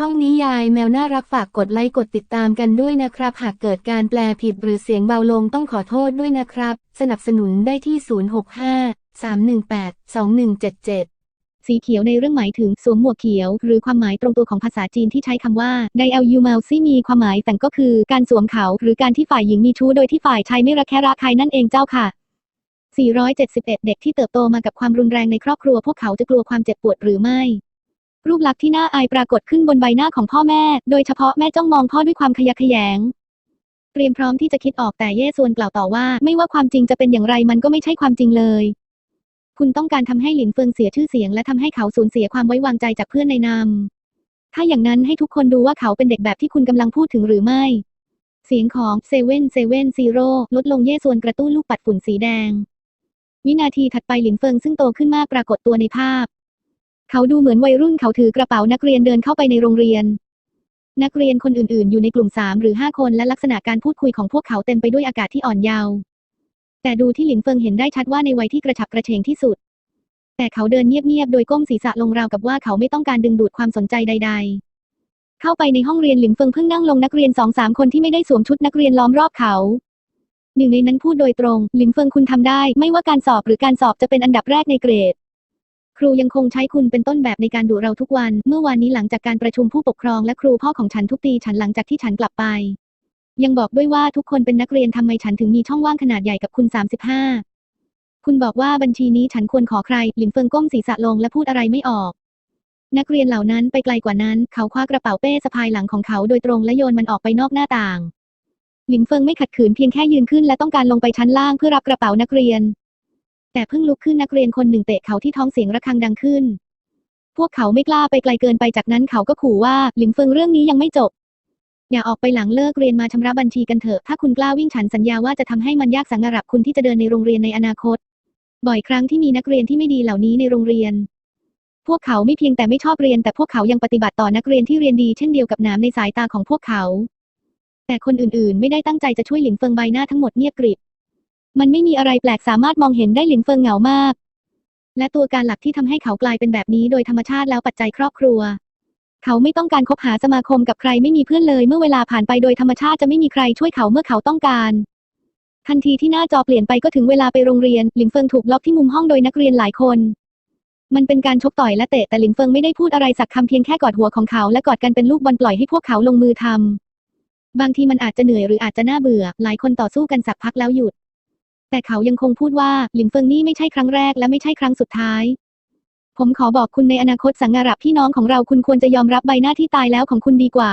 ช่องนิยายแมวน่ารักฝากกดไลค์กดติดตามกันด้วยนะครับ หากเกิดการแปลผิดหรือเสียงเบาลงต้องขอโทษด้วยนะครับ สนับสนุนได้ที่ 065 318 2177สีเขียวในเรื่องหมายถึงสวมหมวกเขียว หรือความหมายตรงตัวของภาษาจีนที่ใช้คำว่าไดเอลยูเมาซี่มีความหมายแต่งก็คือการสวมเขา หรือการที่ฝ่ายหญิงมีชู้โดยที่ฝ่ายชายไม่รักแค่รักใครนั่นเองเจ้าค่ะ 471 เด็กที่เติบโตมากับความรุนแรงในครอบครัว พวกเขาจะกลัวความเจ็บปวดหรือไม่ รูปลักษณ์ที่น่าอายปรากฏขึ้นบนใบหน้าของพ่อแม่ โดยเฉพาะแม่จ้องมองพ่อด้วยความขยะแขยง เตรียมพร้อมที่จะคิดออกแต่เย่ซวนกล่าวต่อว่า ไม่ว่าความจริงจะเป็นอย่างไรมันก็ไม่ใช่ความจริงเลย คุณต้องการทำให้หลินเฟิงเสียชื่อเสียงและทำให้เขาสูญเสียความไว้วางใจจากเพื่อนในนามถ้าอย่างนั้นให้ทุกคนดูว่าเขาเป็นเด็กแบบที่คุณกำลังพูดถึงหรือไม่ เสียงของเซเว่นเซเว่นซีโร่ลดลงเย่ส่วนกระตุ้นลูกปัดฝุ่นสีแดง วินาทีถัดไปหลินเฟิงซึ่งโตขึ้นมากปรากฏตัวในภาพ เขาดูเหมือนวัยรุ่นเขาถือกระเป๋านักเรียนเดินเข้าไปในโรงเรียน นักเรียนคนอื่นๆ อยู่ในกลุ่มสามหรือห้าคนและลักษณะการพูดคุยของพวกเขาเต็มไปด้วยอากาศที่อ่อนเยาว์แต่ดูที่หลินเฟิงเห็นได้ชัดว่าในวัยที่กระฉับกระเฉงที่สุด แต่เขาเดินเงียบๆโดยก้มศีรษะลงราวกับว่าเขาไม่ต้องการดึงดูดความสนใจใด ๆ เข้าไปในห้องเรียนหลินเฟิงเพิ่งนั่งลงนักเรียนสองสามคนที่ไม่ได้สวมชุดนักเรียนล้อมรอบเขาหนึ่งในนั้นพูดโดยตรง หลินเฟิงคุณทำได้ ไม่ว่าการสอบหรือการสอบจะเป็นอันดับแรกในเกรด ครูยังคงใช้คุณเป็นต้นแบบในการดุเราทุกวัน เมื่อวานนี้หลังจากการประชุมผู้ปกครองและครูพ่อของฉันทุบตีฉันหลังจากที่ฉันกลับไป ยังบอกด้วยว่าทุกคนเป็นนักเรียนทำไมฉันถึงมีช่องว่างขนาดใหญ่กับคุณ 35 คุณบอกว่าบัญชีนี้ฉันควรขอใคร หลินเฟิงก้มศีรษะลงและพูดอะไรไม่ออก นักเรียนเหล่านั้นไปไกลกว่านั้น เขาคว้ากระเป๋าเป้สะพายหลังของเขาโดยตรงและโยนมันออกไปนอกหน้าต่าง หลินเฟิงไม่ขัดขืนเพียงแค่ยืนขึ้นและต้องการลงไปชั้นล่างเพื่อรับกระเป๋านักเรียน แต่เพิ่งลุกขึ้นนักเรียนคนหนึ่งเตะเขาที่ท้องเสียงระฆังดังขึ้น พวกเขาไม่กล้าไปไกลเกินไปจากนั้นเขาก็ขู่ว่าหลินเฟิงเรื่องนี้ยังไม่จบ อย่าออกไปหลังเลิกเรียนมาชำระบัญชีกันเถอะ ถ้าคุณกล้าวิ่งฉันสัญญาว่าจะทำให้มันยากสังหรับคุณที่จะเดินในโรงเรียนในอนาคต บ่อยครั้งที่มีนักเรียนที่ไม่ดีเหล่านี้ในโรงเรียน พวกเขาไม่เพียงแต่ไม่ชอบเรียน แต่พวกเขายังปฏิบัติต่อนักเรียนที่เรียนดีเช่นเดียวกับน้ำในสายตาของพวกเขา แต่คนอื่นๆ ไม่ได้ตั้งใจจะช่วยหลินเฟิงใบหน้าทั้งหมดเงียบกริบ มันไม่มีอะไรแปลกสามารถมองเห็นได้หลินเฟิงเหงามาก และตัวการหลักที่ทำให้เขากลายเป็นแบบนี้โดยธรรมชาติแล้วปัจจัยครอบครัว เขาไม่ต้องการคบหาสมาคมกับใครไม่มีเพื่อนเลย เมื่อเวลาผ่านไปโดยธรรมชาติจะไม่มีใครช่วยเขาเมื่อเขาต้องการ ทันทีที่หน้าจอเปลี่ยนไปก็ถึงเวลาไปโรงเรียน หลินเฟิงถูกล็อกที่มุมห้องโดยนักเรียนหลายคนมันเป็นการชกต่อยและเตะแต่หลินเฟิงไม่ได้พูดอะไรสักคำเพียงแค่กอดหัวของเขาและกอดกันเป็นลูกบอลปล่อยให้พวกเขาลงมือทำบางทีมันอาจจะเหนื่อยหรืออาจจะน่าเบื่อ หลายคนต่อสู้กันสักพักแล้วหยุด แต่เขายังคงพูดว่าหลินเฟิงนี่ไม่ใช่ครั้งแรกและไม่ใช่ครั้งสุดท้าย ผมขอบอกคุณในอนาคตสังหารับพี่น้องของเราคุณควรจะยอมรับใบหน้าที่ตายแล้วของคุณดีกว่า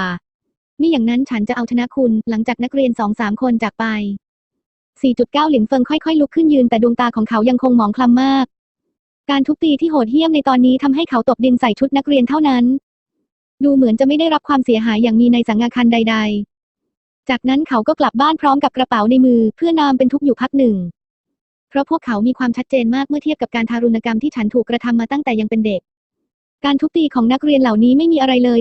มิอย่างนั้นฉันจะเอาชนะคุณหลังจากนักเรียนสองสามคนจากไป 4.9 หลินเฟิงค่อยๆ ลุกขึ้นยืนแต่ดวงตาของเขายังคงหมองคล้ำมาก การทุบตีที่โหดเหี้ยมในตอนนี้ทำให้เขาตบดินใส่ชุดนักเรียนเท่านั้น ดูเหมือนจะไม่ได้รับความเสียหายอย่างมีในสังฆคันใด ๆ จากนั้นเขาก็กลับบ้านพร้อมกับกระเป๋าในมือ เพื่อนามเป็นทุกข์อยู่พักหนึ่ง เพราะพวกเขามีความชัดเจนมากเมื่อเทียบกับการทารุณกรรมที่ฉันถูกกระทำมาตั้งแต่ยังเป็นเด็ก การทุบตีของนักเรียนเหล่านี้ไม่มีอะไรเลย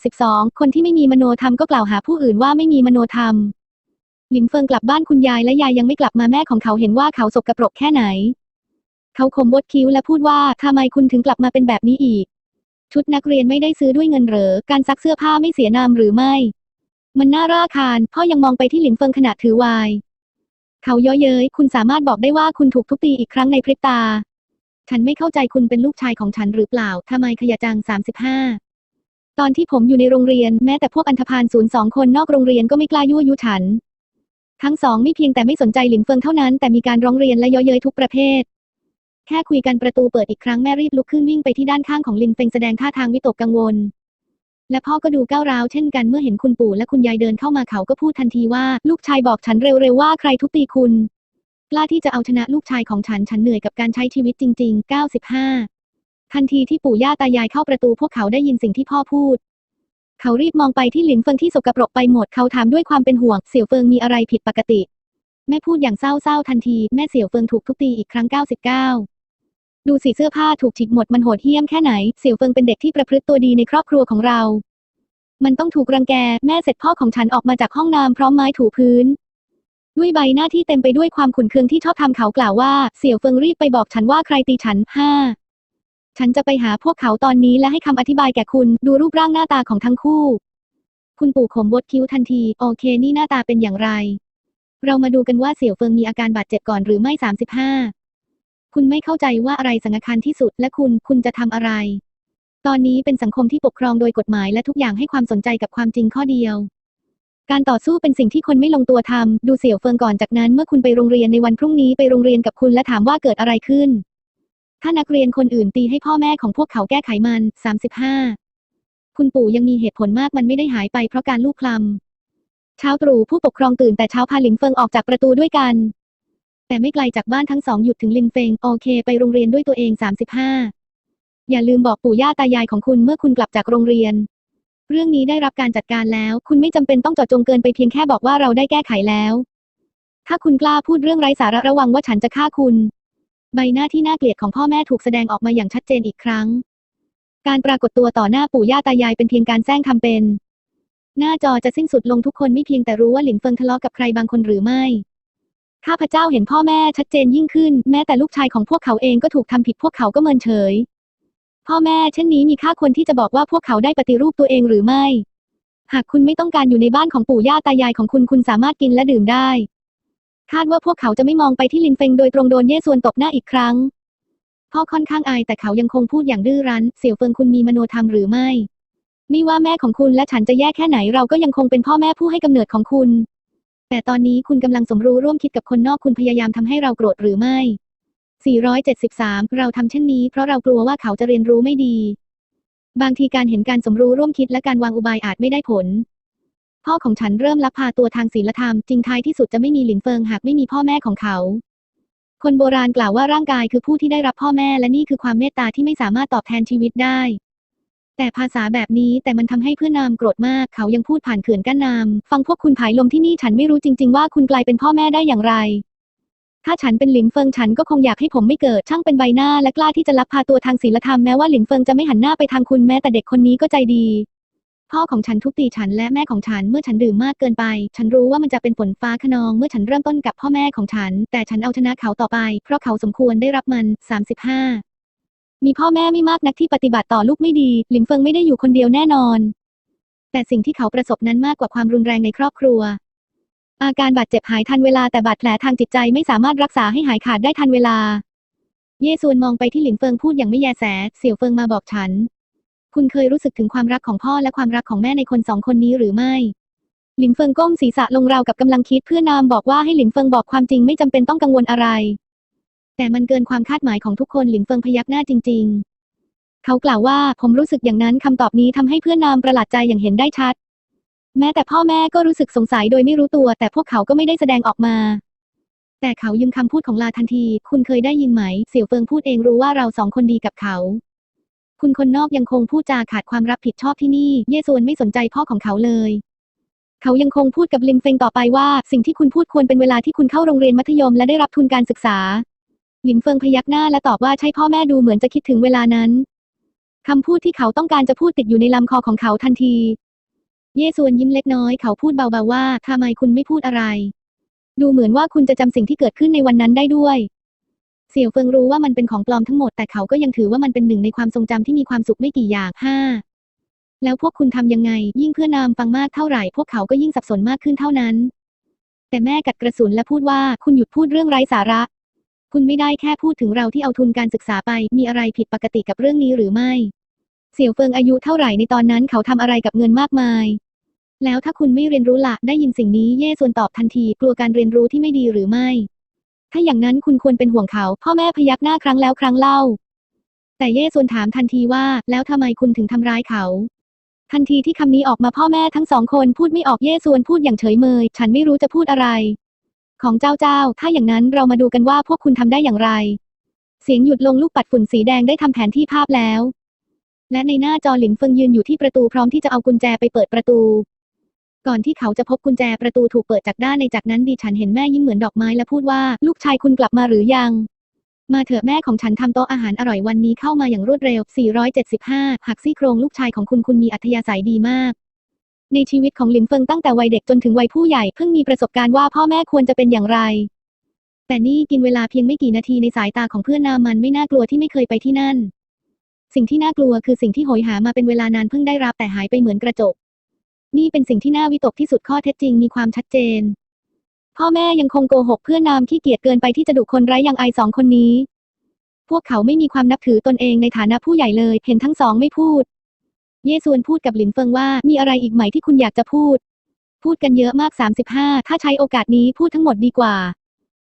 472 คนที่ไม่มีมโนธรรมก็กล่าวหาผู้อื่นว่าไม่มีมโนธรรม หลินเฟิงกลับบ้านคุณยายและยายยังไม่กลับมาแม่ของเขาเห็นว่าเขาสกปรกแค่ไหน เขาคมบดคิ้วและพูดว่าทำไมคุณถึงกลับมาเป็นแบบนี้อีก ชุดนักเรียนไม่ได้ซื้อด้วยเงินเหรอ การซักเสื้อผ้าไม่เสียนามหรือไม่ มันน่าร่าคานพ่อยังมองไปที่หลินเฟิงขณะถือไวาย เขาเย้อเย้ยคุณสามารถบอกได้ว่าคุณถูกทุบตีอีกครั้งในพริบตา ฉันไม่เข้าใจคุณเป็นลูกชายของฉันหรือเปล่าทำไมขยะจัง35ตอนที่ผมอยู่ในโรงเรียนแม้แต่พวกอันธพาลศูนย์สองคนนอกโรงเรียนก็ไม่กล้ายั่วยุฉัน ทั้งสองไม่เพียงแต่ไม่สนใจหลินเฟิงเท่านั้นแต่มีการร้องเรียนและเย้อเย้ยทุกประเภท แค่คุยกันประตูเปิดอีกครั้งแม่รีบลุกขึ้นวิ่งไปที่ด้านข้างของลินเฟิงแสดงท่าทางวิตกกังวล และพ่อก็ดูก้าวร้าวเช่นกันเมื่อเห็นคุณปู่และคุณยายเดินเข้ามาเขาก็พูดทันทีว่าลูกชายบอกฉันเร็วๆว่าใครทุบตีคุณ กล้าที่จะเอาชนะลูกชายของฉันฉันเหนื่อยกับการใช้ชีวิตจริง ๆ 95 ทันทีที่ปู่ย่าตายายเข้าประตูพวกเขาได้ยินสิ่งที่พ่อพูด เขารีบมองไปที่หลินเฟิงที่สกปรกไปหมดเขาถามด้วยความเป็นห่วงเสี่ยวเฟิงมีอะไรผิดปกติ แม่พูดอย่างเศร้าๆทันทีแม่เสี่ยวเฟิงถูกทุบตีอีกครั้ง 99 ดูสิเสื้อผ้าถูกฉีกหมดมันโหดเหี้ยมแค่ไหน เสี่ยวเฟิงเป็นเด็กที่ประพฤติตัวดีในครอบครัวของเรา มันต้องถูกรังแก แม่เสร็จพ่อของฉันออกมาจากห้องน้ำพร้อมไม้ถูพื้น ด้วยใบหน้าที่เต็มไปด้วยความขุ่นเคืองที่ชอบทำเขากล่าวว่า เสี่ยวเฟิงรีบไปบอกฉันว่าใครตีฉันห้าฉันจะไปหาพวกเขาตอนนี้และให้คำอธิบายแก่คุณดูรูปร่างหน้าตาของทั้งคู่ คุณปู่ขมวดคิ้วทันที โอเค นี่หน้าตาเป็นอย่างไร เรามาดูกันว่าเสี่ยวเฟิงมีอาการบาดเจ็บก่อนหรือไม่ 35 คุณไม่เข้าใจว่าอะไรสำคัญที่สุด และคุณ คุณจะทำอะไร ตอนนี้เป็นสังคมที่ปกครองโดยกฎหมายและทุกอย่างให้ความสนใจกับความจริงข้อเดียว การต่อสู้เป็นสิ่งที่คนไม่ลงตัวทำ ดูเสี่ยวเฟิงก่อนจากนั้นเมื่อคุณไปโรงเรียนในวันพรุ่งนี้ไปโรงเรียนกับคุณและถามว่าเกิดอะไรขึ้น ถ้านักเรียนคนอื่นตีให้พ่อแม่ของพวกเขาแก้ไขมัน 35 คุณปู่ยังมีเหตุผลมากมันไม่ได้หายไปเพราะการลูกคลำเช้าตรู่ผู้ปกครองตื่นแต่เช้าพาหลิงเฟิงออกจากประตูด้วยกัน แต่ไม่ไกลจากบ้านทั้งสองหยุดถึงลินเฟงโอเค ไปโรงเรียนด้วยตัวเอง 35 อย่าลืมบอกปู่ย่าตายายของคุณเมื่อคุณกลับจากโรงเรียน เรื่องนี้ได้รับการจัดการแล้ว คุณไม่จำเป็นต้องเจาะจงเกินไปเพียงแค่บอกว่าเราได้แก้ไขแล้ว ถ้าคุณกล้าพูดเรื่องไร้สาระระวังว่าฉันจะฆ่าคุณ ใบหน้าที่น่าเกลียดของพ่อแม่ถูกแสดงออกมาอย่างชัดเจนอีกครั้ง การปรากฏตัวต่อหน้าปู่ย่าตายายเป็นเพียงการแซงทำเป็น หน้าจอจะสิ้นสุดลงทุกคนไม่เพียงแต่รู้ว่าหลินเฟิงทะเลาะกับใครบางคนหรือไม่ ข้าพเจ้าเห็นพ่อแม่ชัดเจนยิ่งขึ้น แม้แต่ลูกชายของพวกเขาเองก็ถูกทำผิดพวกเขาก็เมินเฉย พ่อแม่เช่นนี้มีค่าควรที่จะบอกว่าพวกเขาได้ปฏิรูปตัวเองหรือไม่ หากคุณไม่ต้องการอยู่ในบ้านของปู่ย่าตายายของคุณคุณสามารถกินและดื่มได้ คาดว่าพวกเขาจะไม่มองไปที่ลินเฟงโดยตรงโดนเย่ส่วนตบหน้าอีกครั้ง พ่อค่อนข้างอายแต่เขายังคงพูดอย่างดื้อรั้น เสี่ยวเฟิงคุณมีมโนธรรมหรือไม่ไม่ว่าแม่ของคุณและฉันจะแยกแค่ไหนเราก็ยังคงเป็นพ่อแม่ผู้ให้กำเนิดของคุณ แต่ตอนนี้คุณกำลังสมรู้ร่วมคิดกับคนนอกคุณพยายามทำให้เราโกรธหรือไม่ 473 เราทำเช่นนี้เพราะเรากลัวว่าเขาจะเรียนรู้ไม่ดี บางทีการเห็นการสมรู้ร่วมคิดและการวางอุบายอาจไม่ได้ผล พ่อของฉันเริ่มลักพาตัวทางศีลธรรมจริงท้ายที่สุดจะไม่มีหลินเฟิงหากไม่มีพ่อแม่ของเขา คนโบราณกล่าวว่าร่างกายคือผู้ที่ได้รับพ่อแม่และนี่คือความเมตตาที่ไม่สามารถตอบแทนชีวิตได้ แต่ภาษาแบบนี้แต่มันทำให้เพื่อนนามโกรธมาก เขายังพูดผ่านเขื่อนกั้นนามฟังพวกคุณผายลมที่นี่ฉันไม่รู้จริง ๆ ว่าคุณกลายเป็นพ่อแม่ได้อย่างไร ถ้าฉันเป็นหลินเฟิงฉันก็คงอยากให้ผมไม่เกิดช่างเป็นใบหน้าและกล้าที่จะลักพาตัวทางศีลธรรมแม้ว่าหลินเฟิงจะไม่หันหน้าไปทางคุณแม้แต่เด็กคนนี้ก็ใจดีพ่อของฉันทุบตีฉันและแม่ของฉันเมื่อฉันดื่มมากเกินไป ฉันรู้ว่ามันจะเป็นฝนฟ้าคะนองเมื่อฉันเริ่มต้นกับพ่อแม่ของฉัน แต่ฉันเอาชนะเขาต่อไป เพราะเขาสมควรได้รับมัน 35 มีพ่อแม่ไม่มากนักที่ปฏิบัติต่อลูกไม่ดี หลินเฟิงไม่ได้อยู่คนเดียวแน่นอน แต่สิ่งที่เขาประสบนั้นมากกว่าความรุนแรงในครอบครัว อาการบาดเจ็บหายทันเวลาแต่บาดแผลทางจิตใจไม่สามารถรักษาให้หายขาดได้ทันเวลา เยซวนมองไปที่หลินเฟิงพูดอย่างไม่แยแส เสี่ยวเฟิงมาบอกฉัน คุณเคยรู้สึกถึงความรักของพ่อและความรักของแม่ในคนสองคนนี้หรือไม่หลินเฟิงก้มศีรษะลงราวกับกำลังคิดเพื่อนามบอกว่าให้หลินเฟิงบอกความจริงไม่จำเป็นต้องกังวลอะไร แต่มันเกินความคาดหมายของทุกคนหลินเฟิงพยักหน้าจริง ๆ เขากล่าวว่าผมรู้สึกอย่างนั้นคำตอบนี้ทำให้เพื่อนนามประหลาดใจอย่างเห็นได้ชัด แม้แต่พ่อแม่ก็รู้สึกสงสัยโดยไม่รู้ตัว แต่พวกเขาก็ไม่ได้แสดงออกมา แต่เขายืมคำพูดของลาทันที คุณเคยได้ยินไหม เสี่ยวเฟิงพูดเองรู้ว่าเราสองคนดีกับเขา คุณคนนอกยังคงพูดจาขาดความรับผิดชอบที่นี่ เย่ซวนไม่สนใจพ่อของเขาเลยเขายังคงพูดกับลินเฟงต่อไปว่า สิ่งที่คุณพูดควรเป็นเวลาที่คุณเข้าโรงเรียนมัธยมและได้รับทุนการศึกษา ลินเฟิงพยักหน้าและตอบว่าใช่พ่อแม่ดูเหมือนจะคิดถึงเวลานั้น คำพูดที่เขาต้องการจะพูดติดอยู่ในลำคอของเขาทันที เย่ซวนยิ้มเล็กน้อยเขาพูดเบาๆว่าทำไมคุณไม่พูดอะไร ดูเหมือนว่าคุณจะจำสิ่งที่เกิดขึ้นในวันนั้นได้ด้วย เสี่ยวเฟิงรู้ว่ามันเป็นของปลอมทั้งหมดแต่เขาก็ยังถือว่ามันเป็นหนึ่งในความทรงจำที่มีความสุขไม่กี่อย่างห้าแล้วพวกคุณทำยังไง ยิ่งเพื่อนามฟังมากเท่าไหร่ พวกเขาก็ยิ่งสับสนมากขึ้นเท่านั้น แต่แม่กัดกระสุนและพูดว่าคุณหยุดพูดเรื่องไร้สาระ คุณไม่ได้แค่พูดถึงเราที่เอาทุนการศึกษาไป มีอะไรผิดปกติกับเรื่องนี้หรือไม่ เสี่ยวเฟิงอายุเท่าไหร่ในตอนนั้นเขาทำอะไรกับเงินมากมาย แล้วถ้าคุณไม่เรียนรู้ละได้ยินสิ่งนี้เย่ส่วนตอบทันทีกลัวการเรียนรู้ที่ไม่ดีหรือไม่ ถ้าอย่างนั้นคุณควรเป็นห่วงเขา พ่อแม่พยักหน้าครั้งแล้วครั้งเล่า แต่เย่ส่วนถามทันทีว่า แล้วทำไมคุณถึงทำร้ายเขาทันทีที่คำนี้ออกมาพ่อแม่ทั้งสองคนพูดไม่ออกเย่ส่วนพูดอย่างเฉยเมย ฉันไม่รู้จะพูดอะไร ของเจ้าเจ้า ถ้าอย่างนั้นเรามาดูกันว่าพวกคุณทำได้อย่างไร เสียงหยุดลงลูกปัดฝุ่นสีแดงได้ทำแผนที่ภาพแล้ว และในหน้าจอหลินเฟิงยืนอยู่ที่ประตูพร้อมที่จะเอากุญแจไปเปิดประตู ก่อนที่เขาจะพบกุญแจประตูถูกเปิดจากด้านในจากนั้นดิฉันเห็นแม่ยิ้มเหมือนดอกไม้และพูดว่าลูกชายคุณกลับมาหรือยัง มาเถอะแม่ของฉันทำโต๊ะอาหารอร่อยวันนี้เข้ามาอย่างรวดเร็ว 475 หักซี่โครงลูกชายของคุณคุณมีอัธยาศัยดีมาก ในชีวิตของหลินเฟิงตั้งแต่วัยเด็กจนถึงวัยผู้ใหญ่เพิ่งมีประสบการณ์ว่าพ่อแม่ควรจะเป็นอย่างไร แต่นี่กินเวลาเพียงไม่กี่นาทีในสายตาของเพื่อนนามันไม่น่ากลัวที่ไม่เคยไปที่นั่น สิ่งที่น่ากลัวคือสิ่งที่โหยหามาเป็นเวลานานเพิ่งได้รับแต่หายไปเหมือนกระจก นี่เป็นสิ่งที่น่าวิตกที่สุดข้อเท็จจริงมีความชัดเจน พ่อแม่ยังคงโกหกเพื่อนามขี้เกียจเกินไปที่จะดุคนไร้ยังไอสองคนนี้ พวกเขาไม่มีความนับถือตนเองในฐานะผู้ใหญ่เลย เห็นทั้งสองไม่พูด เย่ซวนพูดกับหลินเฟิงว่ามีอะไรอีกไหมที่คุณอยากจะพูด พูดกันเยอะมาก 35 ถ้าใช้โอกาสนี้พูดทั้งหมดดีกว่า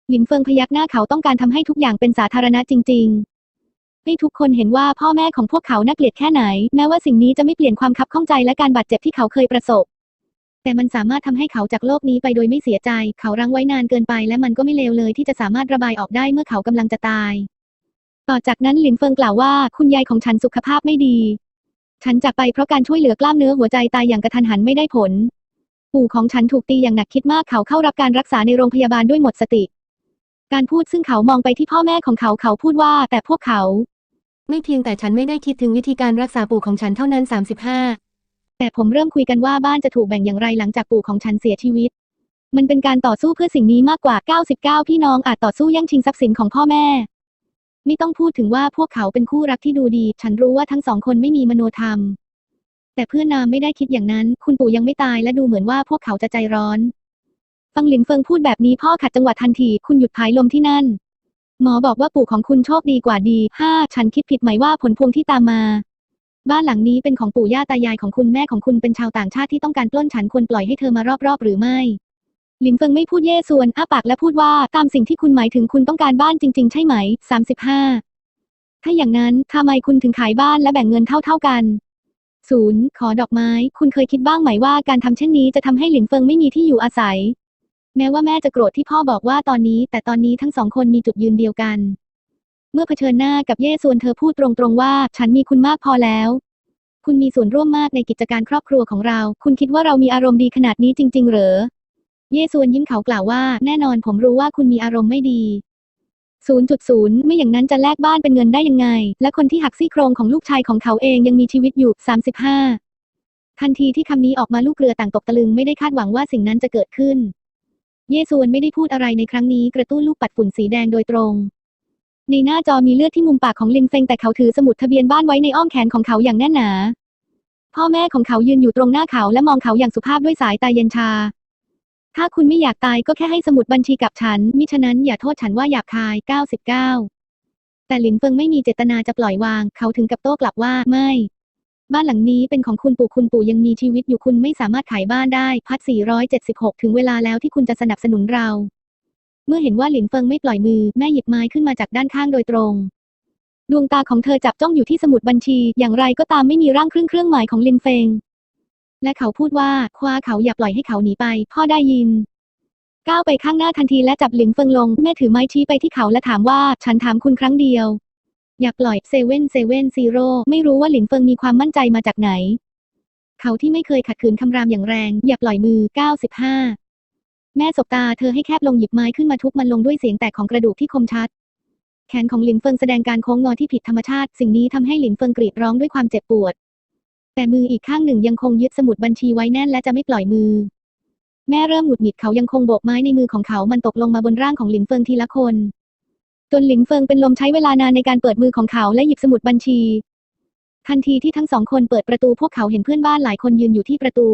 หลินเฟิงพยักหน้าเขาต้องการทำให้ทุกอย่างเป็นสาธารณะจริง ๆ ให้ทุกคนเห็นว่าพ่อแม่ของพวกเขาน่าเกลียดแค่ไหน แม้ว่าสิ่งนี้จะไม่เปลี่ยนความคับข้องใจและการบาดเจ็บที่เขาเคยประสบ แต่มันสามารถทำให้เขาจากโลกนี้ไปโดยไม่เสียใจ เขารั้งไว้นานเกินไป และมันก็ไม่เลวเลย ที่จะสามารถระบายออกได้เมื่อเขากำลังจะตาย ต่อจากนั้นหลินเฟิงกล่าวว่า คุณยายของฉันสุขภาพไม่ดี ฉันจากไปเพราะการช่วยเหลือกล้ามเนื้อหัวใจตายอย่างกระทันหันไม่ได้ผล ปู่ของฉันถูกตีอย่างหนักคิดมากเขาเข้ารับการรักษาในโรงพยาบาลด้วยหมดสติ การพูดซึ่งเขามองไปที่พ่อแม่ของเขาเขาพูดว่าแต่พวกเขา ไม่เพียงแต่ฉันไม่ได้คิดถึงวิธีการรักษาปู่ของฉันเท่านั้น 35 แต่ผมเริ่มคุยกันว่าบ้านจะถูกแบ่งอย่างไรหลังจากปู่ของฉันเสียชีวิต มันเป็นการต่อสู้เพื่อสิ่งนี้มากกว่า 99 พี่น้องอาจต่อสู้แย่งชิงทรัพย์สินของพ่อแม่ ไม่ต้องพูดถึงว่าพวกเขาเป็นคู่รักที่ดูดี ฉันรู้ว่าทั้งสองคนไม่มีมโนธรรม แต่เพื่อนนามไม่ได้คิดอย่างนั้น คุณปู่ยังไม่ตายและดูเหมือนว่าพวกเขาจะใจร้อน ฟังหลินเฟิงพูดแบบนี้พ่อขัดจังหวะทันที คุณหยุดพายลมที่นั่น หมอบอกว่าปู่ของคุณโชคดีกว่าดีห้าฉันคิดผิดไหมว่าผลพวงที่ตามมา บ้านหลังนี้เป็นของปู่ย่าตายายของคุณแม่ของคุณเป็นชาวต่างชาติที่ต้องการปล้นฉันควรปล่อยให้เธอมารอบๆหรือไม่ หลินเฟิงไม่พูดเย่ส่วนอ้าปากและพูดว่าตามสิ่งที่คุณหมายถึงคุณต้องการบ้านจริง ๆ ใช่ไหม 35 ถ้าอย่างนั้นทำไมคุณถึงขายบ้านและแบ่งเงินเท่า ๆกันศูนย์ขอดอกไม้ คุณเคยคิดบ้างไหมว่าการทำเช่นนี้จะทำให้หลินเฟิงไม่มีที่อยู่อาศัย แม้ว่าแม่จะโกรธที่พ่อบอกว่าตอนนี้ แต่ตอนนี้ทั้งสองคนมีจุดยืนเดียวกัน เมื่อเผชิญหน้ากับเย่ส่วนเธอพูดตรงๆว่า ฉันมีคุณมากพอแล้ว คุณมีส่วนร่วมมากในกิจการครอบครัวของเรา คุณคิดว่าเรามีอารมณ์ดีขนาดนี้จริง ๆ เหรอ เย่ส่วนยิ้มเขากล่าวว่า แน่นอนผมรู้ว่าคุณมีอารมณ์ไม่ดี 0.0 ไม่อย่างนั้นจะแลกบ้านเป็นเงินได้ยังไง และคนที่หักซี่โครงของลูกชายของเขาเองยังมีชีวิตอยู่ 35 ทันทีที่คำนี้ออกมาลูกเรือต่างตกตะลึงไม่ได้คาดหวังว่าสิ่งนั้นจะเกิดขึ้น เยซวนไม่ได้พูดอะไรในครั้งนี้กระตุ้นลูกปัดฝุ่นสีแดงโดยตรง ในหน้าจอมีเลือดที่มุมปากของลินเฟงแต่เขาถือสมุดทะเบียนบ้านไว้ในอ้อมแขนของเขาอย่างแน่นหนา พ่อแม่ของเขายืนอยู่ตรงหน้าเขาและมองเขาอย่างสุภาพด้วยสายตาเย็นชา ถ้าคุณไม่อยากตายก็แค่ให้สมุดบัญชีกับฉัน มิฉะนั้นอย่าโทษฉันว่าหยาบคาย 99 แต่หลินเฟิงไม่มีเจตนาจะปล่อยวาง เขาถึงกับโต้กลับว่าไม่ บ้านหลังนี้เป็นของคุณปู่คุณปู่ยังมีชีวิตอยู่คุณไม่สามารถขายบ้านได้ พัด 476 ถึงเวลาแล้วที่คุณจะสนับสนุนเรา เมื่อเห็นว่าหลินเฟิงไม่ปล่อยมือแม่หยิบไม้ขึ้นมาจากด้านข้างโดยตรงดวงตาของเธอจับจ้องอยู่ที่สมุดบัญชี อย่างไรก็ตามไม่มีร่างครึ่งเครื่องหมายของลินเฟง และเขาพูดว่าคว้าเขาอย่าปล่อยให้เขาหนีไป พ่อได้ยิน ก้าวไปข้างหน้าทันทีและจับหลินเฟิงลง แม่ถือไม้ชี้ไปที่เขาและถามว่า ฉันถามคุณครั้งเดียว อย่าปล่อยเซเว่นเซเว่นซีโร่ไม่รู้ว่าหลินเฟิงมีความมั่นใจมาจากไหน เขาที่ไม่เคยขัดขืนคำรามอย่างแรง อย่าปล่อยมือ 95 แม่สบตาเธอให้แคบลงหยิบไม้ขึ้นมาทุบมันลงด้วยเสียงแตกของกระดูกที่คมชัดแขนของหลินเฟิงแสดงการโค้งงอที่ผิดธรรมชาติ สิ่งนี้ทำให้หลินเฟิงกรีดร้องด้วยความเจ็บปวด แต่มืออีกข้างหนึ่งยังคงยึดสมุดบัญชีไว้แน่นและจะไม่ปล่อยมือ แม่เริ่มหงุดหงิดเขายังคงโบกไม้ในมือของเขามันตกลงมาบนร่างของหลินเฟิงทีละคน จนหลินเฟิงเป็นลมใช้เวลานานในการเปิดมือของเขาและหยิบสมุดบัญชี ทันทีที่ทั้งสองคนเปิดประตูพวกเขาเห็นเพื่อนบ้านหลายคนยืนอยู่ที่ประตู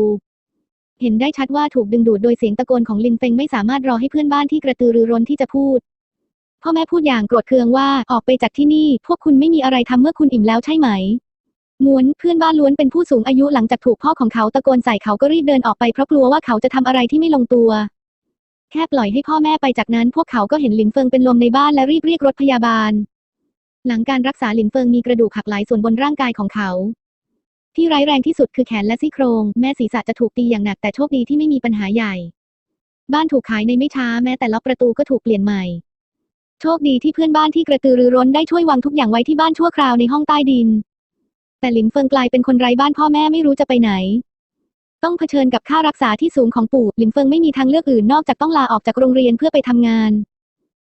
เห็นได้ชัดว่าถูกดึงดูดโดยเสียงตะโกนของลินเฟิงไม่สามารถรอให้เพื่อนบ้านที่กระตือรือร้นที่จะพูดพ่อแม่พูดอย่างโกรธเคืองว่าออกไปจากที่นี่ พวกคุณไม่มีอะไรทำเมื่อคุณอิ่มแล้วใช่ไหม ม้วนเพื่อนบ้านล้วนเป็นผู้สูงอายุหลังจากถูกพ่อของเขาตะโกนใส่เขาก็รีบเดินออกไปเพราะกลัวว่าเขาจะทำอะไรที่ไม่ลงตัว แค่ปล่อยให้พ่อแม่ไปจากนั้นพวกเขาก็เห็นหลินเฟิงเป็นลมในบ้านและรีบเรียกรถพยาบาล หลังการรักษาหลินเฟิงมีกระดูกหักหลายส่วนบนร่างกายของเขา ที่ร้ายแรงที่สุดคือแขนและซี่โครง แม่ศีรษะจะถูกตีอย่างหนักแต่โชคดีที่ไม่มีปัญหาใหญ่ บ้านถูกขายในไม่ช้าแม้แต่ล็อกประตูก็ถูกเปลี่ยนใหม่ โชคดีที่เพื่อนบ้านที่กระตือรือร้นได้ช่วยวางทุกอย่างไว้ที่บ้านชั่วคราวในห้องใต้ดิน แต่หลินเฟิงกลายเป็นคนไร้บ้านพ่อแม่ไม่รู้จะไปไหน ต้องเผชิญกับค่ารักษาที่สูงของปู่หลินเฟิงไม่มีทางเลือกอื่นนอกจากต้องลาออกจากโรงเรียนเพื่อไปทำงาน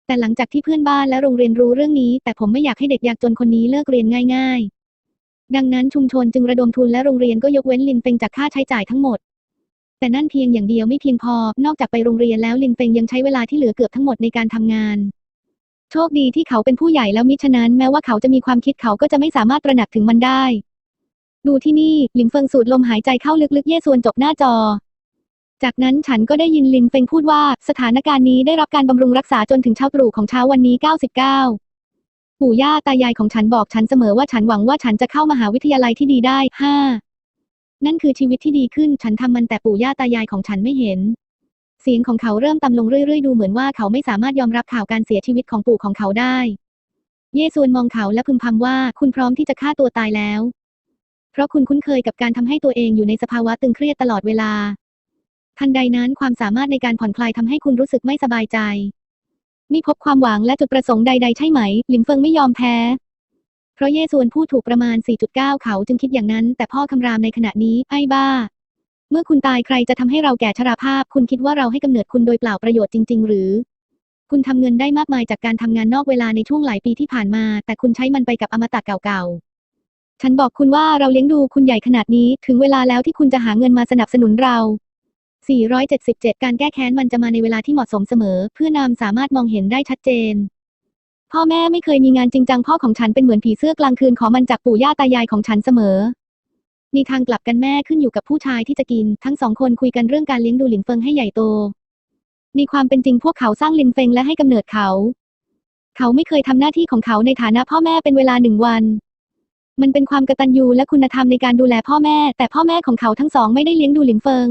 แต่หลังจากที่เพื่อนบ้านและโรงเรียนรู้เรื่องนี้ แต่ผมไม่อยากให้เด็กยากจนคนนี้เลิกเรียนง่าย ๆ ดังนั้นชุมชนจึงระดมทุนและโรงเรียนก็ยกเว้นลินเฟงจากค่าใช้จ่ายทั้งหมดแต่นั่นเพียงอย่างเดียวไม่เพียงพอ นอกจากไปโรงเรียนแล้วลินเฟงยังใช้เวลาที่เหลือเกือบทั้งหมดในการทำงาน โชคดีที่เขาเป็นผู้ใหญ่แล้วมิฉะนั้นแม้ว่าเขาจะมีความคิดเขาก็จะไม่สามารถตระหนักถึงมันได้ ดูที่นี่ หลินเฟิงสูดลมหายใจเข้าลึกๆ เย่ส่วนจบหน้าจอ จากนั้นฉันก็ได้ยินลินเฟิงพูดว่าสถานการณ์นี้ได้รับการบำรุงรักษาจนถึงเช้าตรู่ของเช้าวันนี้ 99ปู่ย่าตายายของฉันบอกฉันเสมอว่าฉันหวังว่าฉันจะเข้ามหาวิทยาลัยที่ดีได้ห้านั่นคือชีวิตที่ดีขึ้น ฉันทำมันแต่ปู่ย่าตายายของฉันไม่เห็น เสียงของเขาเริ่มต่ำลงเรื่อยๆ ดูเหมือนว่าเขาไม่สามารถยอมรับข่าวการเสียชีวิตของปู่ของเขาได้ เยซวนมองเขาและพึมพำว่าคุณพร้อมที่จะฆ่าตัวตายแล้ว เพราะคุณคุ้นเคยกับการทำให้ตัวเองอยู่ในสภาวะตึงเครียดตลอดเวลา ทันใดนั้นความสามารถในการผ่อนคลายทำให้คุณรู้สึกไม่สบายใจไม่พบความหวังและจุดประสงค์ใด ๆ ใช่ไหม หลินเฟิงไม่ยอมแพ้ เพราะเยซวนพูดถูกประมาณ 4.9 เขาจึงคิดอย่างนั้น แต่พ่อคำรามในขณะนี้ไอ้บ้า เมื่อคุณตายใครจะทำให้เราแก่ชราภาพ คุณคิดว่าเราให้กำเนิดคุณโดยเปล่าประโยชน์จริง ๆ หรือ คุณทำเงินได้มากมายจากการทำงานนอกเวลาในช่วงหลายปีที่ผ่านมา แต่คุณใช้มันไปกับอมตะเก่าๆ ฉันบอกคุณว่าเราเลี้ยงดูคุณใหญ่ขนาดนี้ ถึงเวลาแล้วที่คุณจะหาเงินมาสนับสนุนเรา 477 การแก้แค้นมันจะมาในเวลาที่เหมาะสมเสมอ เพื่อนามสามารถมองเห็นได้ชัดเจน พ่อแม่ไม่เคยมีงานจริงจังพ่อของฉันเป็นเหมือนผีเสื้อกลางคืนขอมันจากปู่ย่าตายายของฉันเสมอ มีทางกลับกันแม่ขึ้นอยู่กับผู้ชายที่จะกิน ทั้งสองคนคุยกันเรื่องการเลี้ยงดูหลินเฟิงให้ใหญ่โต ในความเป็นจริงพวกเขาสร้างลินเฟิงและให้กำเนิดเขา เขาไม่เคยทำหน้าที่ของเขาในฐานะพ่อแม่เป็นเวลาหนึ่งวัน มันเป็นความกตัญญูและคุณธรรมในการดูแลพ่อแม่ แต่พ่อแม่ของเขาทั้งสองไม่ได้เลี้ยงดูหลินเฟิง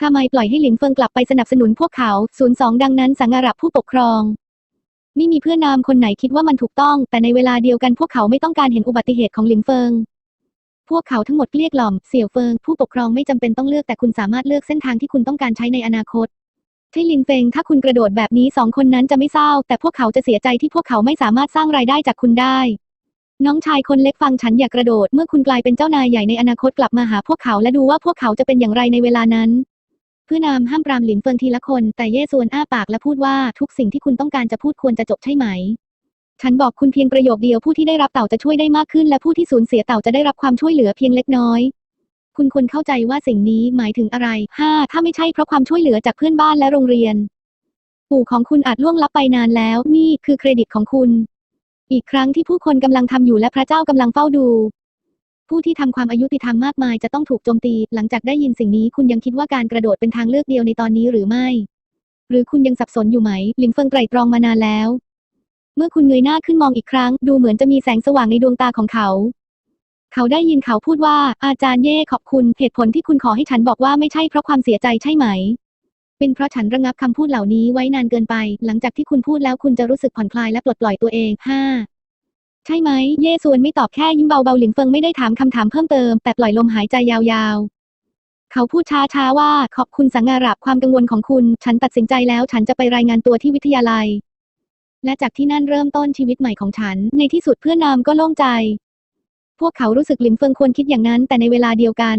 ทำไมปล่อยให้หลินเฟิงกลับไปสนับสนุนพวกเขาศูนย์สองดังนั้นสังอารับผู้ปกครองไม่มีเพื่อนนามคนไหนคิดว่ามันถูกต้อง แต่ในเวลาเดียวกันพวกเขาไม่ต้องการเห็นอุบัติเหตุของหลินเฟิง พวกเขาทั้งหมดเกลี้ยกล่อม เสี่ยวเฟิง ผู้ปกครองไม่จำเป็นต้องเลือกแต่คุณสามารถเลือกเส้นทางที่คุณต้องการใช้ในอนาคตใช่ลินเฟงถ้าคุณกระโดดแบบนี้สองคนนั้นจะไม่เศร้า แต่พวกเขาจะเสียใจที่พวกเขาไม่สามารถสร้างรายได้จากคุณได้ น้องชายคนเล็กฟังฉันอย่ากระโดด เมื่อคุณกลายเป็นเจ้านายใหญ่ในอนาคตกลับมาหาพวกเขาและดูว่าพวกเขาจะเป็นอย่างไรในเวลานั้นเพื่อนามห้ามปรามหลินเฟิงทีละคน แต่เย่ซวนอ้าปากและพูดว่าทุกสิ่งที่คุณต้องการจะพูดควรจะจบใช่ไหม ฉันบอกคุณเพียงประโยคเดียวผู้ที่ได้รับเต่าจะช่วยได้มากขึ้น และผู้ที่สูญเสียเต่าจะได้รับความช่วยเหลือเพียงเล็กน้อย คุณควรเข้าใจว่าสิ่งนี้หมายถึงอะไร 5. ถ้าไม่ใช่เพราะความช่วยเหลือจากเพื่อนบ้านและโรงเรียน ปู่ของคุณอาจล่วงลับไปนานแล้ว นี่คือเครดิตของคุณ อีกครั้งที่ผู้คนกำลังทำอยู่และพระเจ้ากำลังเฝ้าดู ผู้ที่ทำความอายุติธรรมมากมายจะต้องถูกโจมตี หลังจากได้ยินสิ่งนี้คุณยังคิดว่าการกระโดดเป็นทางเลือกเดียวในตอนนี้หรือไม่ หรือคุณยังสับสนอยู่ไหม หลิงเฟิงไตรตรองมานานแล้ว เมื่อคุณเงยหน้าขึ้นมองอีกครั้ง ดูเหมือนจะมีแสงสว่างในดวงตาของเขา เขาได้ยินเขาพูดว่า อาจารย์เย่ขอบคุณเหตุผลที่คุณขอให้ฉันบอกว่าไม่ใช่เพราะความเสียใจใช่ไหม เป็นเพราะฉันระงับคำพูดเหล่านี้ไว้นานเกินไป หลังจากที่คุณพูดแล้วคุณจะรู้สึกผ่อนคลายและปลดปล่อยตัวเองห้าใช่ไหม เย่ซวนไม่ตอบแค่ยิ้มเบาๆหลินเฟิงไม่ได้ถามคำถามเพิ่มเติม แต่ปล่อยลมหายใจยาวๆ เขาพูดช้าๆว่าขอบคุณสังอารับความกังวลของคุณ ฉันตัดสินใจแล้ว ฉันจะไปรายงานตัวที่วิทยาลัย และจากที่นั่นเริ่มต้นชีวิตใหม่ของฉัน ในที่สุดเพื่อนนามก็โล่งใจ พวกเขารู้สึกหลินเฟิงควรคิดอย่างนั้นแต่ในเวลาเดียวกัน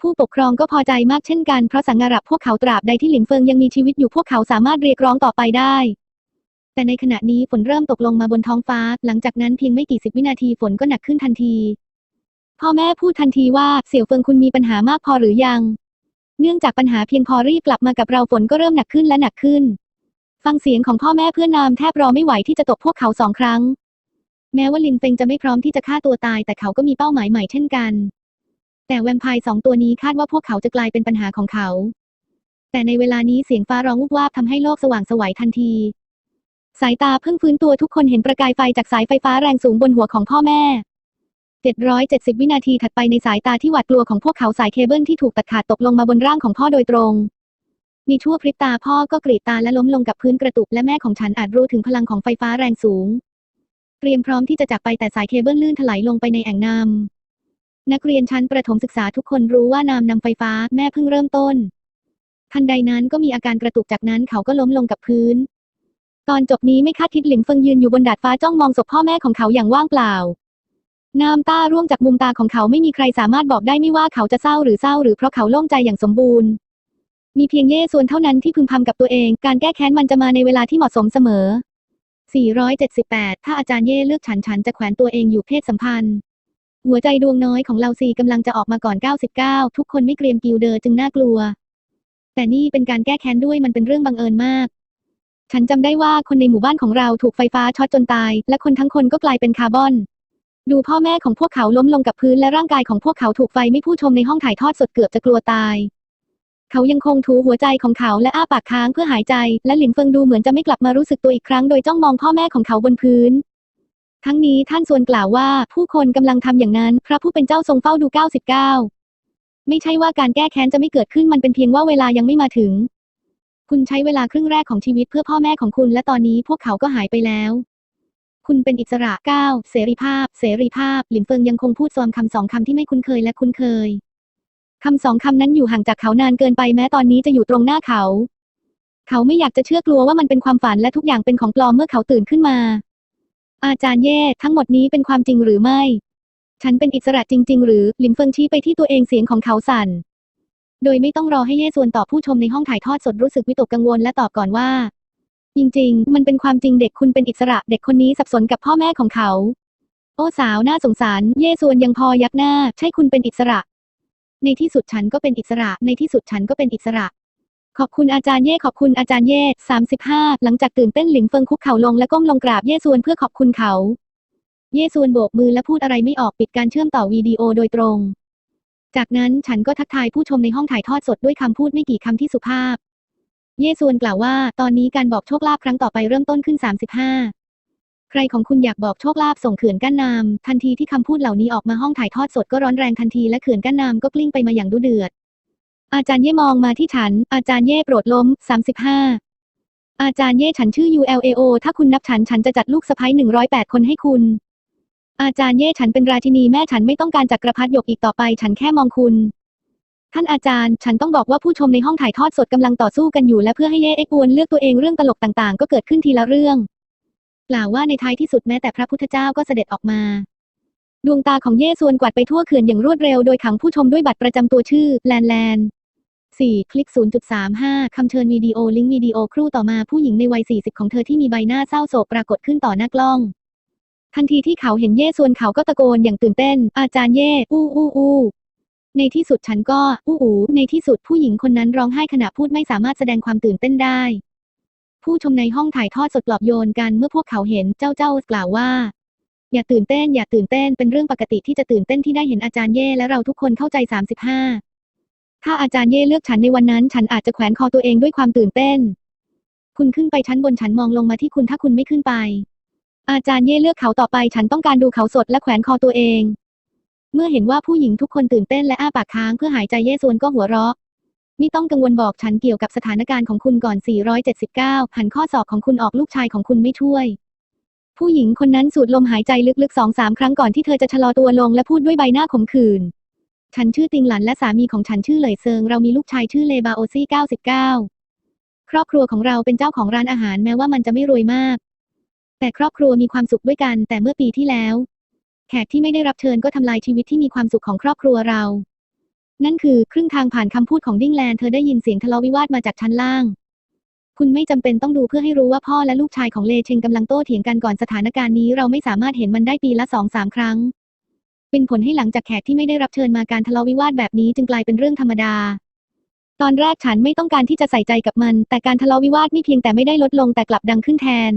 ผู้ปกครองก็พอใจมากเช่นกันเพราะสังอารับพวกเขาตราบใดที่หลินเฟิงยังมีชีวิตอยู่พวกเขาสามารถเรียกร้องต่อไปได้ แต่ในขณะนี้ฝนเริ่มตกลงมาบนท้องฟ้า หลังจากนั้นเพียงไม่กี่สิบวินาทีฝนก็หนักขึ้นทันที พ่อแม่พูดทันทีว่าเสี่ยวเฟิงคุณมีปัญหามากพอหรือยัง เนื่องจากปัญหาเพียงพอรีบกลับมากับเราฝนก็เริ่มหนักขึ้นและหนักขึ้น ฟังเสียงของพ่อแม่เพื่อนนามแทบรอไม่ไหวที่จะตกพวกเขาสองครั้ง แม้ว่าลินเฟงจะไม่พร้อมที่จะฆ่าตัวตาย แต่เขาก็มีเป้าหมายใหม่เช่นกัน แต่แวมไพร์สองตัวนี้คาดว่าพวกเขาจะกลายเป็นปัญหาของเขา แต่ในเวลานี้เสียงฟ้าร้องวุบวาบทำให้โลกสว่างไสวัยทันที สายตาเพิ่งฟื้นตัวทุกคนเห็นประกายไฟจากสายไฟฟ้าแรงสูงบนหัวของพ่อแม่770 วินาทีถัดไปในสายตาที่หวาดกลัวของพวกเขาสายเคเบิลที่ถูกตัดขาดตกลงมาบนร่างของพ่อโดยตรง มีชั่วพริบตาพ่อก็กรีดตาและล้มลงกับพื้นกระตุกและแม่ของฉันอาจรู้ถึงพลังของไฟฟ้าแรงสูง เตรียมพร้อมที่จะจากไปแต่สายเคเบิลลื่นถลายลงไปในแอ่งน้ำนักเรียนชั้นประถมศึกษาทุกคนรู้ว่าน้ำนำไฟฟ้าแม่เพิ่งเริ่มต้น ทันใดนั้นก็มีอาการกระตุกจากนั้นเขาก็ล้มลงกับพื้น ตอนจบนี้ไม่คาดคิดหลินเฟิงยืนอยู่บนดาดฟ้าจ้องมองศพพ่อแม่ของเขาอย่างว่างเปล่าน้ำตาร่วงจากมุมตาของเขาไม่มีใครสามารถบอกได้ไม่ว่าเขาจะเศร้าหรือเศร้าหรือเพราะเขาโล่งใจอย่างสมบูรณ์ มีเพียงเย่ส่วนเท่านั้นที่พึงพำกับตัวเอง การแก้แค้นมันจะมาในเวลาที่เหมาะสมเสมอ 478 ถ้าอาจารย์เย่เลือกฉันฉันจะแขวนตัวเองอยู่เพศสัมพันธ์ หัวใจดวงน้อยของเราซีกำลังจะออกมาก่อน 99 ทุกคนไม่เกรียมกิลเดอร์จึงน่ากลัว แต่นี่เป็นการแก้แค้นด้วยมันเป็นเรื่องบังเอิญมาก ฉันจำได้ว่าคนในหมู่บ้านของเราถูกไฟฟ้าช็อตจนตาย และคนทั้งคนก็กลายเป็นคาร์บอนดูพ่อแม่ของพวกเขาล้มลงกับพื้นและร่างกายของพวกเขาถูกไฟไม่ผู้ชมในห้องถ่ายทอดสดเกือบจะกลัวตาย เขายังคงถูหัวใจของเขาและอ้าปากค้างเพื่อหายใจ และหลินเฟิงดูเหมือนจะไม่กลับมารู้สึกตัวอีกครั้งโดยจ้องมองพ่อแม่ของเขาบนพื้น ทั้งนี้ท่านส่วนกล่าวว่าผู้คนกำลังทำอย่างนั้น พระผู้เป็นเจ้าทรงเฝ้าดู 99 ไม่ใช่ว่าการแก้แค้นจะไม่เกิดขึ้นมันเป็นเพียงว่าเวลายังไม่มาถึง คุณใช้เวลาครึ่งแรกของชีวิตเพื่อพ่อแม่ของคุณและตอนนี้พวกเขาก็หายไปแล้วคุณเป็นอิสระก้าเสรีภาพ เสรีภาพ หลินเฟิงยังคงพูดซ้ำคำสองคำที่ไม่คุ้นเคยและคุ้นเคย คำสองคำนั้นอยู่ห่างจากเขานานเกินไปแม้ตอนนี้จะอยู่ตรงหน้าเขา เขาไม่อยากจะเชื่อกลัวว่ามันเป็นความฝันและทุกอย่างเป็นของปลอมเมื่อเขาตื่นขึ้นมา อาจารย์เย่ทั้งหมดนี้เป็นความจริงหรือไม่ ฉันเป็นอิสระจริง ๆ หรือหลินเฟิงชี้ไปที่ตัวเองเสียงของเขาสั่น โดยไม่ต้องรอให้เย่ส่วนตอบผู้ชมในห้องถ่ายทอดสดรู้สึกวิตกกังวลและตอบก่อนว่า จริง ๆ มันเป็นความจริงเด็กคุณเป็นอิสระเด็กคนนี้สับสนกับพ่อแม่ของเขา โอ้สาวน่าสงสาร เย่ส่วนยังพอยักหน้า ใช่คุณเป็นอิสระ ในที่สุดฉันก็เป็นอิสระ ในที่สุดฉันก็เป็นอิสระ ขอบคุณอาจารย์เย่ขอบคุณอาจารย์เย่สามสิบห้าหลังจากตื่นเต้นหลินเฟิงคุกเข่าลงและก้มลงกราบเย่ส่วนเพื่อขอบคุณเขา เย่ส่วนโบกมือและพูดอะไรไม่ออกปิดการเชื่อมต่อวิดีโอโดยตรง จากนั้นฉันก็ทักทายผู้ชมในห้องถ่ายทอดสดด้วยคำพูดไม่กี่คำที่สุภาพ เย่ส่วนกล่าวว่า ตอนนี้การบอกโชคลาภครั้งต่อไปเริ่มต้นขึ้น 35 ใครของคุณอยากบอกโชคลาภส่งเขื่อนกั้นน้ำทันทีที่คำพูดเหล่านี้ออกมาห้องถ่ายทอดสดก็ร้อนแรงทันทีและเขื่อนกั้นน้ำก็กลิ้งไปมาอย่างดุเดือด อาจารย์เย่มองมาที่ฉัน อาจารย์เย่โปรดล้ม 35 อาจารย์เย่ฉันชื่อ ULAO ถ้าคุณนับฉันฉันจะจัดลูกสะใภ้108 คนให้คุณ อาจารย์เย่ฉันเป็นราชินีแม่ฉันไม่ต้องการจักรพรรดิหยกอีกต่อไป ฉันแค่มองคุณท่านอาจารย์ ฉันต้องบอกว่าผู้ชมในห้องถ่ายทอดสดกำลังต่อสู้กันอยู่และเพื่อให้เย่เอ็กวนเลือกตัวเองเรื่องตลกต่างๆ ก็เกิดขึ้นทีละเรื่อง กล่าวว่าในท้ายที่สุดแม้แต่พระพุทธเจ้าก็เสด็จออกมา ดวงตาของเย่ส่วนกวาดไปทั่วเขื่อนอย่างรวดเร็วโดยขังผู้ชมด้วยบัตรประจำตัวชื่อแลนแลน4คลิก 0.35 คำเชิญวิดีโอลิงก์วิดีโอครู่ต่อมาผู้หญิงในวัย 40 ของเธอที่มีใบหน้าเศร้าโศกปรากฏขึ้นต่อหน้ากล้อง ทันทีที่เขาเห็นเย่ส่วนเขาก็ตะโกนอย่างตื่นเต้น อาจารย์เย่อู้อู้อู้ในที่สุดฉันก็ อู้อูในที่สุดผู้หญิงคนนั้นร้องไห้ขณะพูดไม่สามารถแสดงความตื่นเต้นได้ ผู้ชมในห้องถ่ายทอดสดปลอบโยนกันเมื่อพวกเขาเห็นเจ้าเจ้ากล่าวว่า อย่าตื่นเต้น อย่าตื่นเต้นเป็นเรื่องปกติที่จะตื่นเต้นที่ได้เห็นอาจารย์เย่และเราทุกคนเข้าใจ 35 ถ้าอาจารย์เย่เลือกฉันในวันนั้น ฉันอาจจะแขวนคอตัวเองด้วยความตื่นเต้น คุณขึ้นไปชั้นบนฉันมองลงมาที่คุณถ้าคุณไม่ขึ้นไป อาจารย์เย่เลือกเขาต่อไป ฉันต้องการดูเขาสดและแขวนคอตัวเอง เมื่อเห็นว่าผู้หญิงทุกคนตื่นเต้นและอ้าปากค้างเพื่อหายใจเย่ส่วนก็หัวเราะ ไม่ต้องกังวลบอกฉันเกี่ยวกับสถานการณ์ของคุณก่อน 479 หันข้อศอกของคุณออกลูกชายของคุณไม่ช่วย ผู้หญิงคนนั้นสูดลมหายใจลึกๆสองสามครั้งก่อนที่เธอจะชะลอตัวลงและพูดด้วยใบหน้าขมขื่น ฉันชื่อติงหลันและสามีของฉันชื่อเหลยเซิง เรามีลูกชายชื่อเลบาโอซี่99 ครอบครัวของเราเป็นเจ้าของร้านอาหารแม้ว่ามันจะไม่รวยมาก แต่ครอบครัวมีความสุขด้วยกัน แต่เมื่อปีที่แล้ว แขกที่ไม่ได้รับเชิญก็ทำลายชีวิตที่มีความสุขของครอบครัวเรา นั่นคือครึ่งทางผ่านคำพูดของดิ้งแลนเธอได้ยินเสียงทะเลาะวิวาทมาจากชั้นล่าง คุณไม่จำเป็นต้องดูเพื่อให้รู้ว่าพ่อและลูกชายของเลเชงกำลังโต้เถียงกันก่อนสถานการณ์นี้เราไม่สามารถเห็นมันได้ปีละสองสามครั้ง เป็นผลให้หลังจากแขกที่ไม่ได้รับเชิญมาการทะเลาะวิวาทแบบนี้จึงกลายเป็นเรื่องธรรมดา ตอนแรกฉันไม่ต้องการที่จะใส่ใจกับมัน แต่การทะเลาะวิวาทไม่เพียงแต่ไม่ได้ลดลงแต่กลับดังขึ้นแทน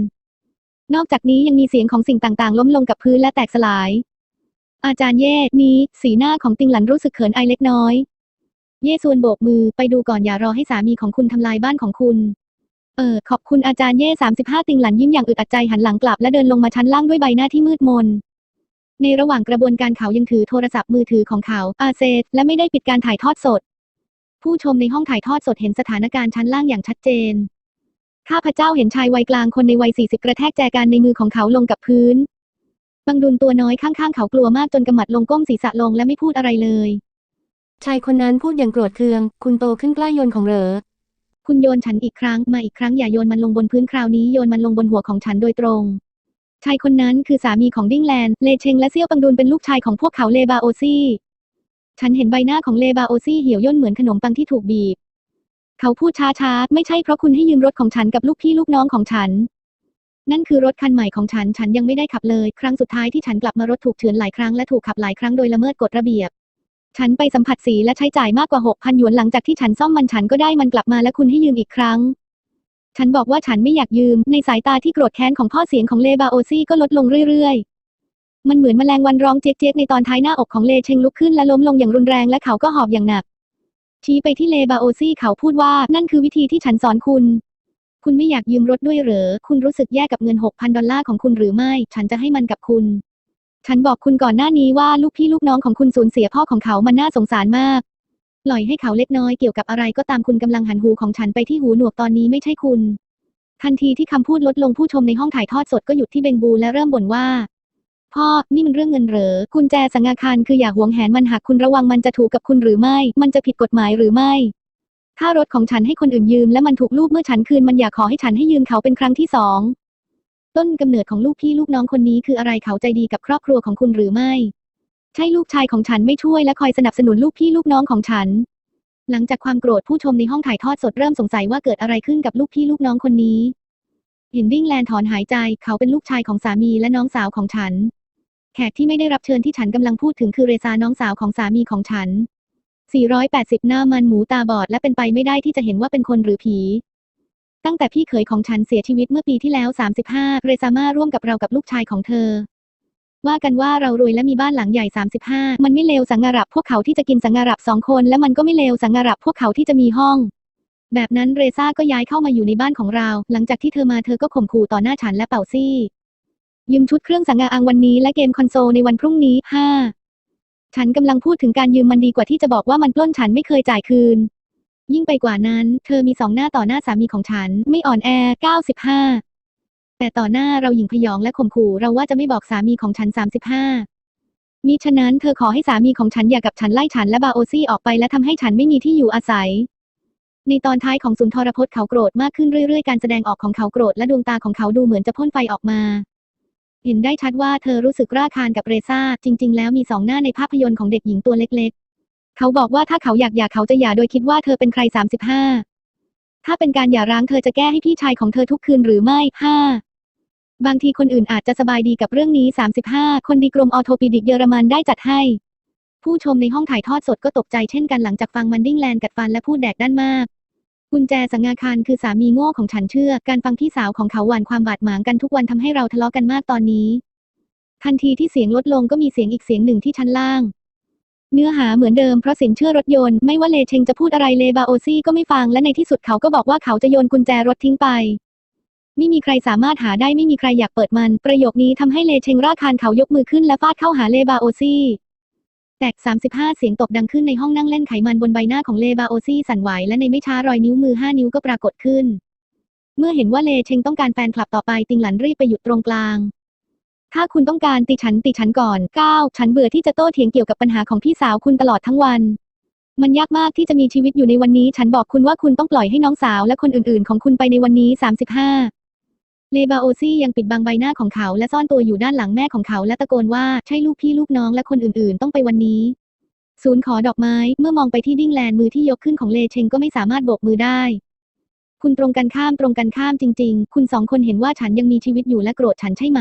นอกจากนี้ยังมีเสียงของสิ่งต่างๆ ล้มลงกับพื้นและแตกสลาย อาจารย์เย่นี้ สีหน้าของติงหลันรู้สึกเขินอายเล็กน้อย เย่ส่วนโบกมือไปดูก่อนอย่ารอให้สามีของคุณทำลายบ้านของคุณ เออ ขอบคุณอาจารย์เย่สามสิบห้าติงหลันยิ้มอย่างอึดอัดใจหันหลังกลับและเดินลงมาชั้นล่างด้วยใบหน้าที่มืดมน ในระหว่างกระบวนการเขายังถือโทรศัพท์มือถือของเขาอาเซตและไม่ได้ปิดการถ่ายทอดสด ผู้ชมในห้องถ่ายทอดสดเห็นสถานการณ์ชั้นล่างอย่างชัดเจนข้าพเจ้าเห็นชายวัยกลางคนในวัยสี่สิบกระแทกแจกันในมือของเขาลงกับพื้น บังดุลตัวน้อยข้างๆ เขากลัวมากจนกำมัดลงก้มศีรษะลงและไม่พูดอะไรเลย ชายคนนั้นพูดอย่างโกรธเคือง คุณโตขึ้นใกล้โยนของเหรอ คุณโยนฉันอีกครั้ง มาอีกครั้งอย่าโยนมันลงบนพื้นคราวนี้โยนมันลงบนหัวของฉันโดยตรง ชายคนนั้นคือสามีของดิ้งแลนเลเชงและเซี่ยวปังดุลเป็นลูกชายของพวกเขาเลบาโอซี่ฉันเห็นใบหน้าของเลบาโอซี่เหี่ยวย่นเหมือนขนมปังที่ถูกบีบ เขาพูดช้าๆ ไม่ใช่เพราะคุณให้ยืมรถของฉันกับลูกพี่ลูกน้องของฉัน นั่นคือรถคันใหม่ของฉัน ฉันยังไม่ได้ขับเลย ครั้งสุดท้ายที่ฉันกลับมารถถูกเฉือนหลายครั้งและถูกขับหลายครั้งโดยละเมิดกฎระเบียบ ฉันไปสัมผัสสีและใช้จ่ายมากกว่า6,000หยวนหลังจากที่ฉันซ่อมมันฉันก็ได้มันกลับมาและคุณให้ยืมอีกครั้ง ฉันบอกว่าฉันไม่อยากยืม ในสายตาที่โกรธแค้นของพ่อเสียงของเลบาโอซี่ก็ลดลงเรื่อยๆ มันเหมือนแมลงวันร้องเจ๊กๆในตอนท้ายหน้าอกของเลเชงลุกขึ้นและล้มลงอย่างรุนแรงและเขาก็หอบอย่างหนักชี้ไปที่เลบาโอซี่เขาพูดว่านั่นคือวิธีที่ฉันสอนคุณ คุณไม่อยากยืมรถด้วยเหรอ คุณรู้สึกแย่กับเงิน 6,000 ดอลลาร์ของคุณหรือไม่ ฉันจะให้มันกับคุณ ฉันบอกคุณก่อนหน้านี้ว่าลูกพี่ลูกน้องของคุณสูญเสียพ่อของเขามันน่าสงสารมาก ปล่อยให้เขาเล็กน้อยเกี่ยวกับอะไรก็ตามคุณกำลังหันหูของฉันไปที่หูหนวกตอนนี้ไม่ใช่คุณ ทันทีที่คำพูดลดลงผู้ชมในห้องถ่ายทอดสดก็หยุดที่เบงบูและเริ่มบ่นว่า พ่อ นี่มันเรื่องเงินเหรอ กุญแจสังอาคารคืออย่าหวงแหนมันหากคุณระวังมันจะถูกกับคุณหรือไม่ มันจะผิดกฎหมายหรือไม่ ถ้ารถของฉันให้คนอื่นยืมและมันถูกลูกเมื่อฉันคืนมันอยากขอให้ฉันให้ยืมเขาเป็นครั้งที่สอง ต้นกำเนิดของลูกพี่ลูกน้องคนนี้คืออะไรเขาใจดีกับครอบครัวของคุณหรือไม่ ใช่ลูกชายของฉันไม่ช่วยและคอยสนับสนุนลูกพี่ลูกน้องของฉัน หลังจากความโกรธผู้ชมในห้องถ่ายทอดสดเริ่มสงสัยว่าเกิดอะไรขึ้นกับลูกพี่ลูกน้องคนนี้เห็นดิ้งแลนถอนหายใจ เขาเป็นลูกชายของสามีและน้องสาวของฉัน แขกที่ไม่ได้รับเชิญที่ฉันกำลังพูดถึงคือเรซาน้องสาวของสามีของฉัน 480 หน้ามันหมูตาบอดและเป็นไปไม่ได้ที่จะเห็นว่าเป็นคนหรือผี ตั้งแต่พี่เขยของฉันเสียชีวิตเมื่อปีที่แล้ว 35 เรซามาร่วมกับเรากับลูกชายของเธอ ว่ากันว่าเรารวยและมีบ้านหลังใหญ่ 35 มันไม่เลวสังหารับพวกเขาที่จะกินสังหารับสองคน และมันก็ไม่เลวสังหารับพวกเขาที่จะมีห้อง แบบนั้นเรซ่าก็ย้ายเข้ามาอยู่ในบ้านของเรา หลังจากที่เธอมาเธอก็ข่มขู่ต่อหน้าฉันและเป่าซี่ยืมชุดเครื่องสังงาอังวันนี้และเกมคอนโซลในวันพรุ่งนี้ 5 ฉันกำลังพูดถึงการยืมมันดีกว่าที่จะบอกว่ามันปล้นฉันไม่เคยจ่ายคืน ยิ่งไปกว่านั้น เธอมีสองหน้าต่อหน้าสามีของฉัน ไม่อ่อนแอ 95 แต่ต่อหน้าเราหญิงพยองและข่มขู่เราว่าจะไม่บอกสามีของฉัน 35 มิฉะนั้นเธอขอให้สามีของฉันอย่ากับฉันไล่ฉันและบาโอซี่ออกไปและทำให้ฉันไม่มีที่อยู่อาศัยในตอนท้ายของสุนทรพจน์เขาโกรธมากขึ้นเรื่อยๆ การแสดงออกของเขาโกรธและดวงตาของเขาดูเหมือนจะพ่นไฟออกมา เห็นได้ชัดว่าเธอรู้สึกร่าคานกับเรซ่า จริง ๆ แล้วมีสองหน้าในภาพยนตร์ของเด็กหญิงตัวเล็ก ๆ เขาบอกว่าถ้าเขาอยากหย่าเขาจะหย่าโดยคิดว่าเธอเป็นใคร35ถ้าเป็นการหย่าร้างเธอจะแก้ให้พี่ชายของเธอทุกคืนหรือไม่5บางทีคนอื่นอาจจะสบายดีกับเรื่องนี้ 35 คนดีกรมออโทปิดิกเยอรมันได้จัดให้ ผู้ชมในห้องถ่ายทอดสดก็ตกใจเช่นกันหลังจากฟังมันดิ้งแลนกัดฟันและพูดแดกด้านมาก กุญแจสังงาคารคือสามีโง่ของฉันเชื่อ การฟังพี่สาวของเขาหวานความบาดหมางกันทุกวันทำให้เราทะเลาะกันมากตอนนี้ ทันทีที่เสียงลดลงก็มีเสียงอีกเสียงหนึ่งที่ชั้นล่าง เนื้อหาเหมือนเดิมเพราะสินเชื่อรถยนต์ไม่ว่าเลเชงจะพูดอะไรเลบาโอซี่ก็ไม่ฟังและในที่สุดเขาก็บอกว่าเขาจะโยนกุญแจรถทิ้งไปไม่มีใครสามารถหาได้ไม่มีใครอยากเปิดมัน ประโยคนี้ทำให้เลเชงร่าคานเขายกมือขึ้นและฟาดเข้าหาเลบาโอซี่ แตก 35 เสียงตบดังขึ้นในห้องนั่งเล่นไขมันบนใบหน้าของเลบาโอซี่สั่นไหวและในไม่ช้ารอยนิ้วมือ 5 นิ้วก็ปรากฏขึ้น เมื่อเห็นว่าเลเชงต้องการแฟนคลับต่อไปติงหลันรีบไปหยุดตรงกลาง ถ้าคุณต้องการติฉันติฉันก่อน9ฉันเบื่อที่จะโต้เถียงเกี่ยวกับปัญหาของพี่สาวคุณตลอดทั้งวัน มันยากมากที่จะมีชีวิตอยู่ในวันนี้ ฉันบอกคุณว่าคุณต้องปล่อยให้น้องสาวและคนอื่น ๆ ของคุณไปในวันนี้ 35 เลบาโอซี่ยังปิดบังใบหน้าของเขาและซ่อนตัวอยู่ด้านหลังแม่ของเขาและตะโกนว่าใช่ลูกพี่ลูกน้องและคนอื่นๆ ต้องไปวันนี้ ศูนย์ขอดอกไม้เมื่อมองไปที่ดิ้งแลนมือที่ยกขึ้นของเลเชงก็ไม่สามารถโบกมือได้ คุณตรงกันข้ามตรงกันข้ามจริง ๆ คุณสองคนเห็นว่าฉันยังมีชีวิตอยู่และโกรธฉันใช่ไหม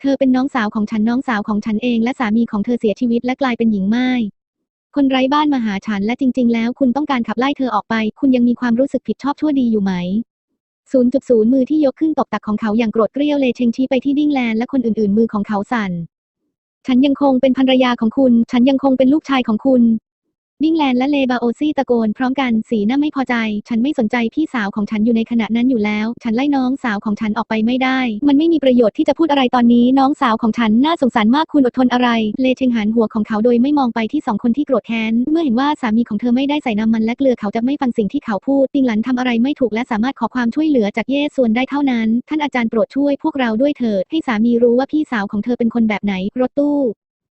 เธอเป็นน้องสาวของฉันน้องสาวของฉันเอง และสามีของเธอเสียชีวิตและกลายเป็นหญิงไม้คนไร้บ้านมาหาฉันและจริง ๆ แล้ว คุณต้องการขับไล่เธอออกไป คุณยังมีความรู้สึกผิดชอบชั่วดีอยู่ไหม 0.0 มือที่ยกขึ้นตบตักของเขาอย่างโกรธเกรี้ยวเลเชงชี้ไปที่ดิ้งแลนและคนอื่นๆ มือของเขาสั่น ฉันยังคงเป็นภรรยาของคุณ ฉันยังคงเป็นลูกชายของคุณ ดิ้งแลนและเลบาโอซี่ตะโกนพร้อมกันสีหน้าไม่พอใจ ฉันไม่สนใจพี่สาวของฉันอยู่ในขณะนั้นอยู่แล้ว ฉันไล่น้องสาวของฉันออกไปไม่ได้ มันไม่มีประโยชน์ที่จะพูดอะไรตอนนี้ น้องสาวของฉันน่าสงสารมากคุณอดทนอะไร เลเชงหันหัวของเขาโดยไม่มองไปที่สองคนที่โกรธแค้น เมื่อเห็นว่าสามีของเธอไม่ได้ใส่น้ำมันและเกลือเขาจะไม่ฟังสิ่งที่เขาพูด ติงหลันทำอะไรไม่ถูกและสามารถขอความช่วยเหลือจากเย่ส่วนได้เท่านั้น ท่านอาจารย์โปรดช่วยพวกเราด้วยเถิด ให้สามีรู้ว่าพี่สาวของเธอเป็นคนแบบไหน รถตู้